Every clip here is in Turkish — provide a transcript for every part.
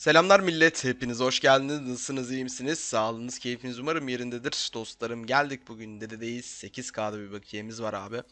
Selamlar millet, hepiniz hoş geldiniz. Nasılsınız, iyi misiniz? Sağlığınız, keyfiniz umarım yerindedir. Dostlarım geldik bugün dededeyiz. 8K'da bir bakiyemiz var abi.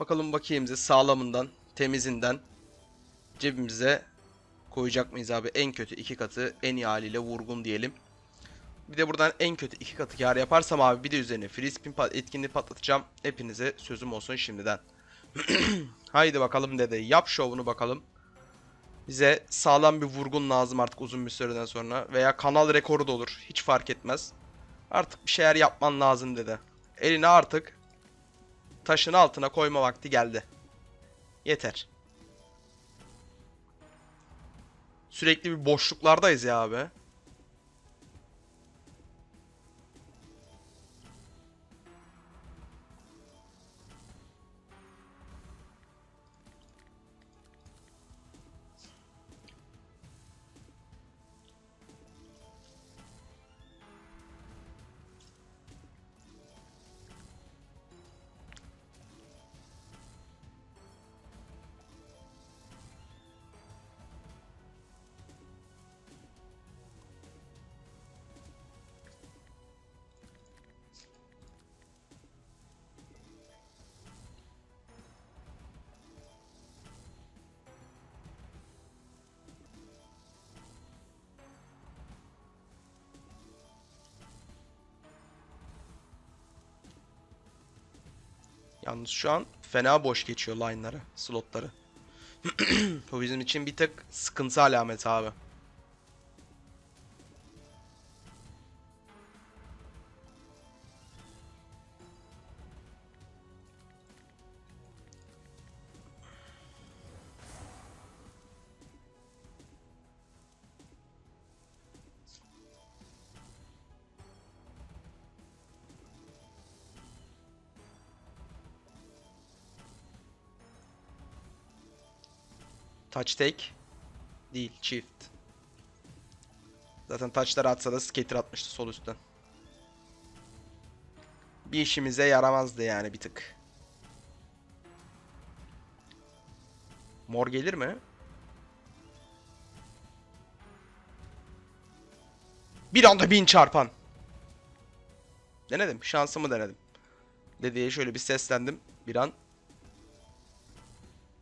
Bakalım bakiyemizi sağlamından, temizinden cebimize koyacak mıyız abi? En kötü iki katı en iyi haliyle vurgun diyelim. Bir de buradan en kötü iki katı kar yaparsam abi bir de üzerine free spin pat- etkinliği patlatacağım. Hepinize sözüm olsun şimdiden. Haydi bakalım dede yap şovunu bakalım. Bize sağlam bir vurgun lazım artık uzun bir süreden sonra. Veya kanal rekoru da olur. Hiç fark etmez. Artık bir şeyler yapman lazım dedi. Elini artık taşın altına koyma vakti geldi. Yeter. Sürekli bir boşluklardayız ya abi. Yalnız şu an fena boş geçiyor line'ları, slotları. Bu bizim için bir tık sıkıntı alameti abi. Touch take değil, çift. Zaten touchları atsa da skater atmıştı sol üstten. Bir işimize yaramazdı yani bir tık. Mor gelir mi? Bir anda bin çarpan. Denedim. Şansımı denedim. Dedeye şöyle bir seslendim. Bir an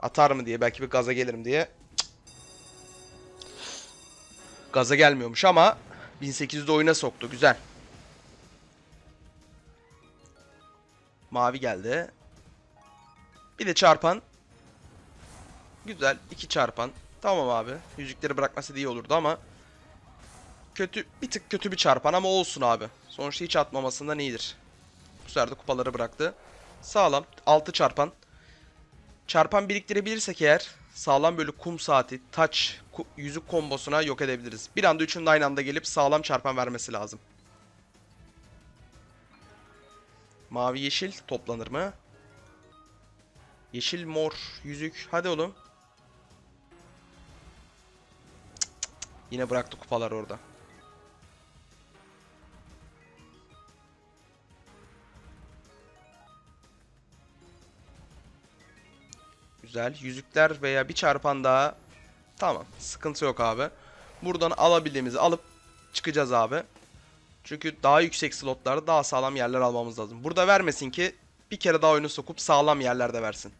atar mı diye belki bir gaza gelirim diye. Cık. Gaza gelmiyormuş ama 1800'de oyuna soktu. Güzel. Mavi geldi. Bir de çarpan. Güzel. iki çarpan. Tamam abi. Yüzükleri bırakması iyi olurdu ama kötü bir tık kötü bir çarpan ama olsun abi. Sonuçta hiç atmamasından iyidir. Bu sefer de kupaları bıraktı. Sağlam. 6 çarpan. Çarpan biriktirebilirsek eğer sağlam böyle kum saati, taç, yüzük kombosuna yok edebiliriz. Bir anda üçünün aynı anda gelip sağlam çarpan vermesi lazım. Mavi yeşil toplanır mı? Yeşil mor yüzük. Hadi oğlum. Cık cık. Yine bıraktı kupalar orada. Güzel. Yüzükler veya bir çarpan daha. Tamam. Sıkıntı yok abi. Buradan alabildiğimizi alıp çıkacağız abi. Çünkü daha yüksek slotlarda daha sağlam yerler almamız lazım. Burada vermesin ki bir kere daha oyunu sokup sağlam yerlerde versin.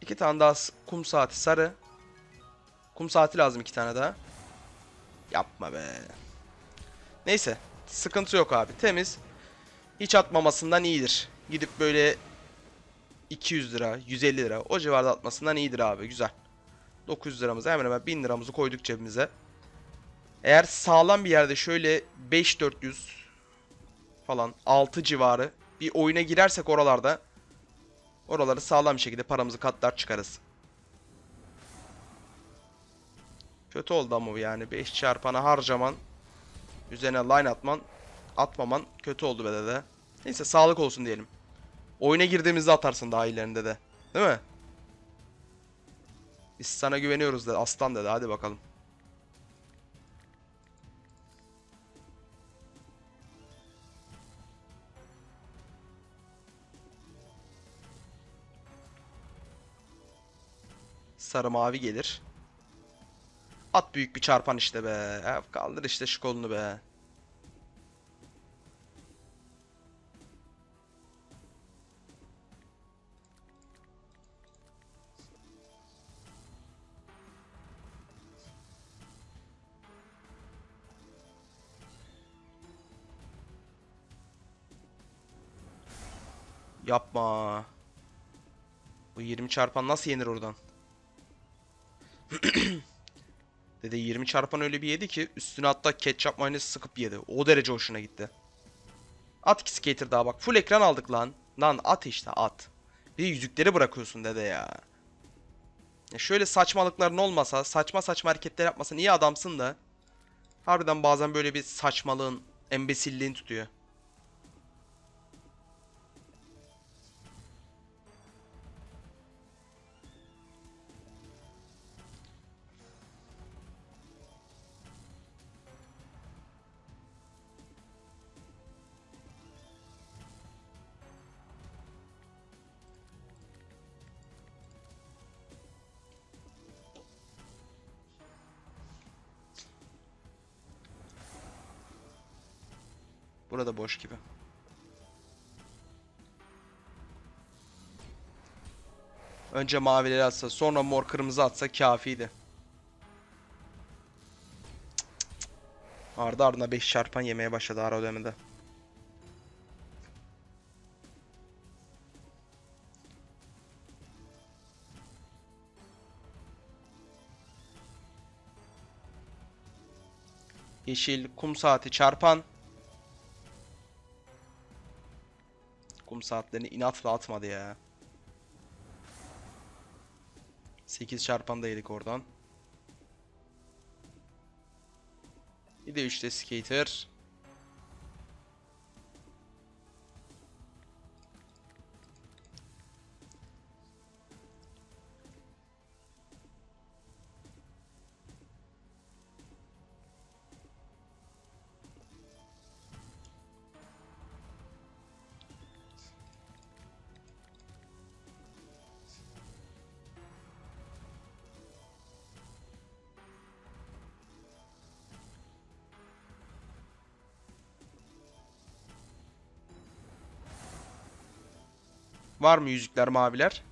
İki tane daha kum saati sarı. Kum saati lazım iki tane daha. Yapma be. Neyse. Sıkıntı yok abi. Temiz. Hiç atmamasından iyidir. Gidip böyle 200 lira, 150 lira o civarda atmasından iyidir abi. Güzel. 900 liramızı hemen hemen 1000 liramızı koyduk cebimize. Eğer sağlam bir yerde şöyle 5400 falan 6 civarı bir oyuna girersek oralarda oraları sağlam bir şekilde paramızı katlar çıkarız. Kötü oldu ama yani 5 çarpana harcaman üzerine line atman atmaman kötü oldu be dede. Neyse sağlık olsun diyelim. Oyuna girdiğimizde atarsın daha ilerinde de. Değil mi? Biz sana güveniyoruz dedi. Aslan dedi. Hadi bakalım. Sarı mavi gelir. At büyük bir çarpan işte be. Kaldır işte şu kolunu be. Yapma. Bu 20 çarpan nasıl yenir oradan? Dede 20 çarpan öyle bir yedi ki üstüne hatta ketçap mayonez sıkıp yedi. O derece hoşuna gitti. At iki skater daha bak. Full ekran aldık lan. Lan at işte at. Bir yüzükleri bırakıyorsun dede ya. Ya şöyle saçmalıkların olmasa, saçma saçma hareketler yapmasan iyi adamsın da. Harbiden bazen böyle bir saçmalığın, embesilliğin tutuyor. Burada boş gibi. Önce mavileri atsa, sonra mor kırmızı atsa kafiydi. Ardı ardına 5 çarpan yemeye başladı ara ödemede. Yeşil, kum saati, çarpan. Kum saatlerini inatla atmadı ya. 8 çarpan da yedik oradan. Bir de 3'te skater. Var mı yüzükler maviler?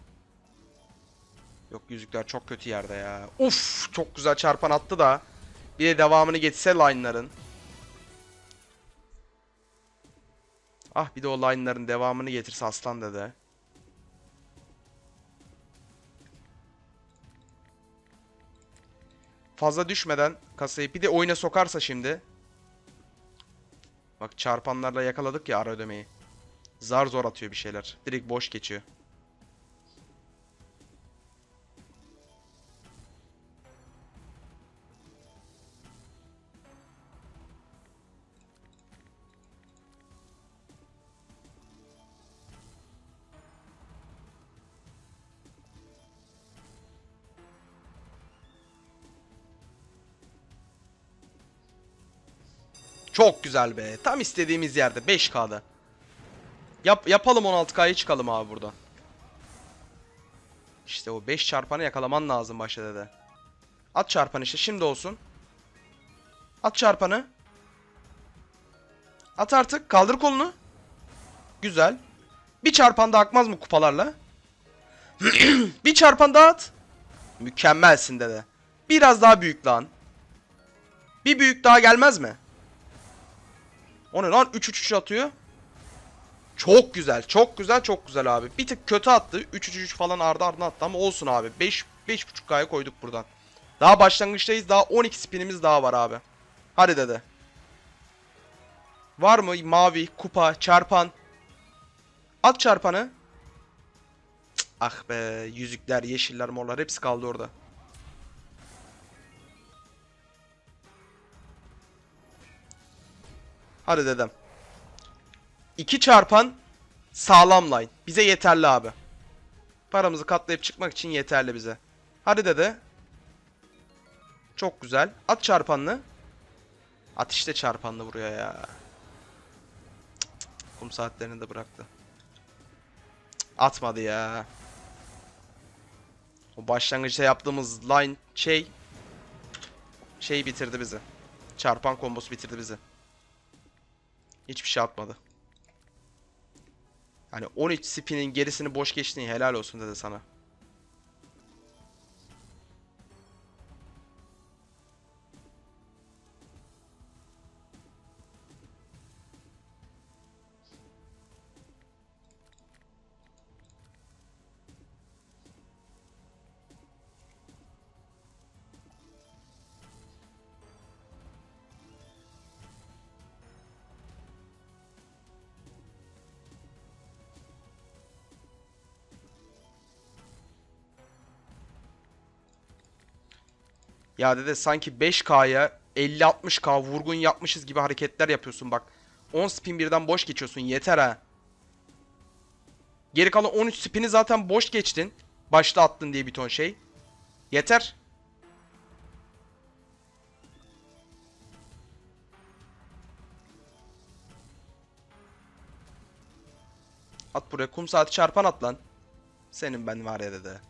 Yok yüzükler çok kötü yerde ya. Uf çok güzel çarpan attı da. Bir de devamını geçse line'ların. Ah bir de o line'ların devamını getirse aslan dede. Fazla düşmeden kasayı bir de oyuna sokarsa şimdi. Bak çarpanlarla yakaladık ya ara ödemeyi. Zar zor atıyor bir şeyler. Direkt boş geçiyor. Çok güzel be. Tam istediğimiz yerde 5K'da. Yap, yapalım 16K'yı çıkalım abi buradan. İşte o 5 çarpanı yakalaman lazım başta dede. At çarpanı işte şimdi olsun. At çarpanı. At artık. Kaldır kolunu. Güzel. Bir çarpan daha akmaz mı kupalarla? bir çarpan daha at. Mükemmelsin dede. Biraz daha büyük lan. Bir büyük daha gelmez mi? O ne lan? 3-3-3 atıyor. Çok güzel. Çok güzel. Çok güzel abi. Bir tık kötü attı. 3-3-3 falan ardı ardına attı ama olsun abi. 5 5.5K'ya koyduk buradan. Daha başlangıçtayız. Daha 12 spinimiz daha var abi. Hadi dede. Var mı mavi, kupa, çarpan? At çarpanı. Cık, ah be. Yüzükler, yeşiller, morlar hepsi kaldı orada. Hadi dedem. 2 çarpan sağlam line. Bize yeterli abi. Paramızı katlayıp çıkmak için yeterli bize. Hadi dede. Çok güzel. At çarpanlı. At işte çarpanlı buraya ya. Cık cık. Kum saatlerini de bıraktı. Cık, Atmadı ya. O başlangıçta yaptığımız line şey şey bitirdi bizi. Çarpan kombosu bitirdi bizi. Hiçbir şey atmadı. Hani 13 spinin gerisini boş geçtin ya, helal olsun dedi sana. Ya dede sanki 5K'ya 50-60K vurgun yapmışız gibi hareketler yapıyorsun bak. 10 spin birden boş geçiyorsun yeter ha. Geri kalan 13 spini zaten boş geçtin. Başta attın diye bir ton şey. Yeter. At buraya kum saati çarpan at lan. Senin ben var ya dede.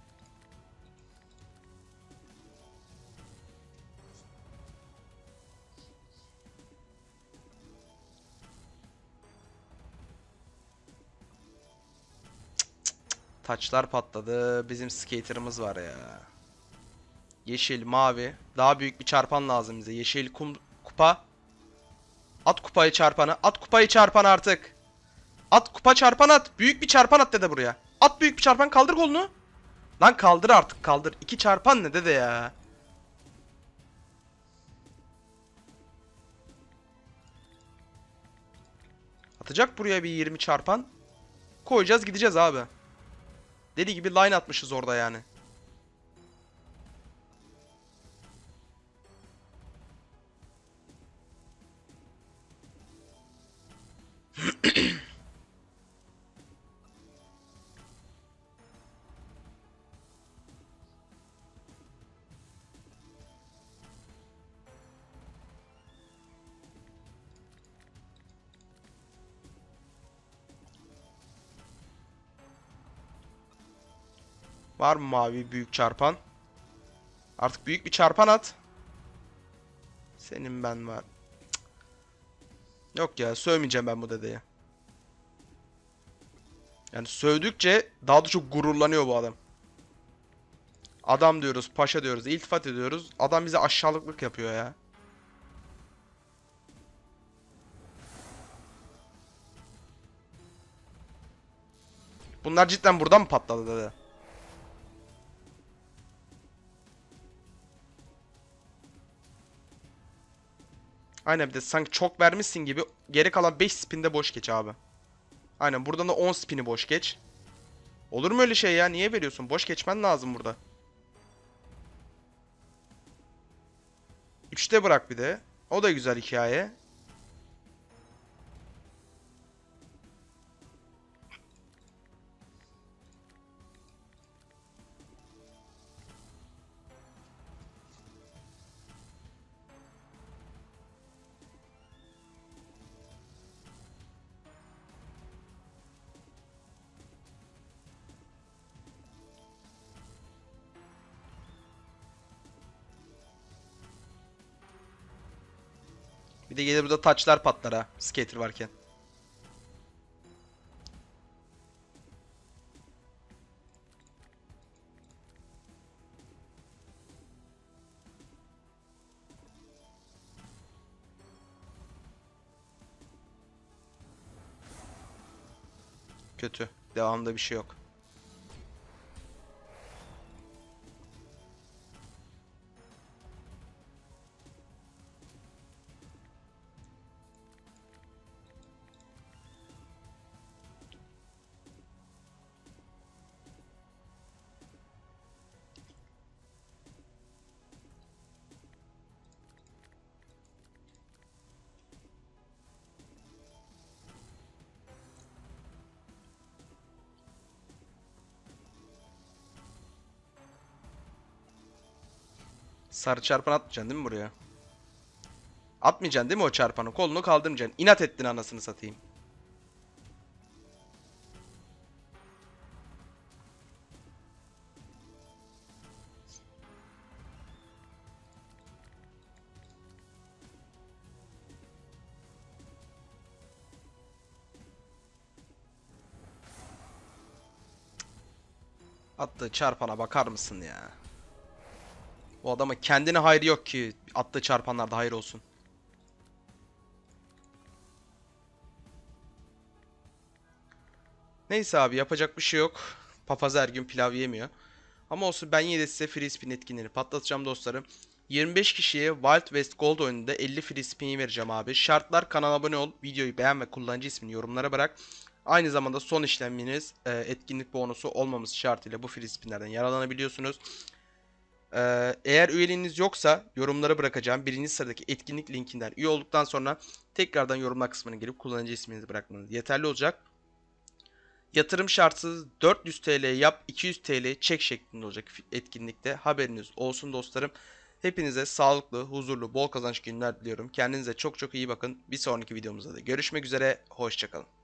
Taçlar patladı. Bizim skaterımız var ya. Yeşil, mavi. Daha büyük bir çarpan lazım bize. Yeşil kum kupa. At kupayı çarpanı. At kupayı çarpan artık. At kupa çarpan at. Büyük bir çarpan at dede buraya. At büyük bir çarpan kaldır kolunu. Lan kaldır artık kaldır. İki çarpan ne dede ya. Atacak buraya bir 20 çarpan. Koyacağız gideceğiz abi. Deli gibi line atmışız orada yani. Var mı mavi büyük çarpan? Artık büyük bir çarpan at. Senin ben var. Yok ya sövmeyeceğim ben bu dedeye. Yani sövdükçe daha da çok gururlanıyor bu adam. Adam diyoruz, paşa diyoruz, iltifat ediyoruz. Adam bize aşağılıklık yapıyor ya. Bunlar cidden buradan mı patladı dede? Aynen bir de sanki çok vermişsin gibi geri kalan 5 spinde boş geç abi. Aynen buradan da 10 spini boş geç. Olur mu öyle şey ya? Niye veriyorsun? Boş geçmen lazım burada. 3'te bırak bir de. O da güzel hikaye. Bir de gelir burada taçlar patlar ha. Skater varken. Kötü. Devamında bir şey yok. Sarı çarpan atmayacaksın değil mi buraya? Atmayacaksın değil mi o çarpanı? Kolunu kaldırmayacaksın. İnat ettin anasını satayım. Attığı çarpana bakar mısın ya? Bu adama kendine hayrı yok ki attığı çarpanlarda hayır olsun. Neyse abi yapacak bir şey yok. Papaz her gün pilav yemiyor. Ama olsun ben yine de size free spin etkinliğini patlatacağım dostlarım. 25 kişiye Wild West Gold oyununda 50 free spin'i vereceğim abi. Şartlar kanala abone ol, videoyu beğen ve kullanıcı ismini yorumlara bırak. Aynı zamanda son işleminiz e, etkinlik bonusu olmaması şartıyla bu free spinlerden yararlanabiliyorsunuz. E, eğer üyeliğiniz yoksa yorumlara bırakacağım. Birinci sıradaki etkinlik linkinden üye olduktan sonra tekrardan yorumlar kısmına gelip kullanıcı isminizi bırakmanız yeterli olacak. Yatırım şartsız 400 TL yap 200 TL çek şeklinde olacak etkinlikte. Haberiniz olsun dostlarım. Hepinize sağlıklı, huzurlu, bol kazanç günler diliyorum. Kendinize çok çok iyi bakın. Bir sonraki videomuzda da görüşmek üzere. Hoşçakalın.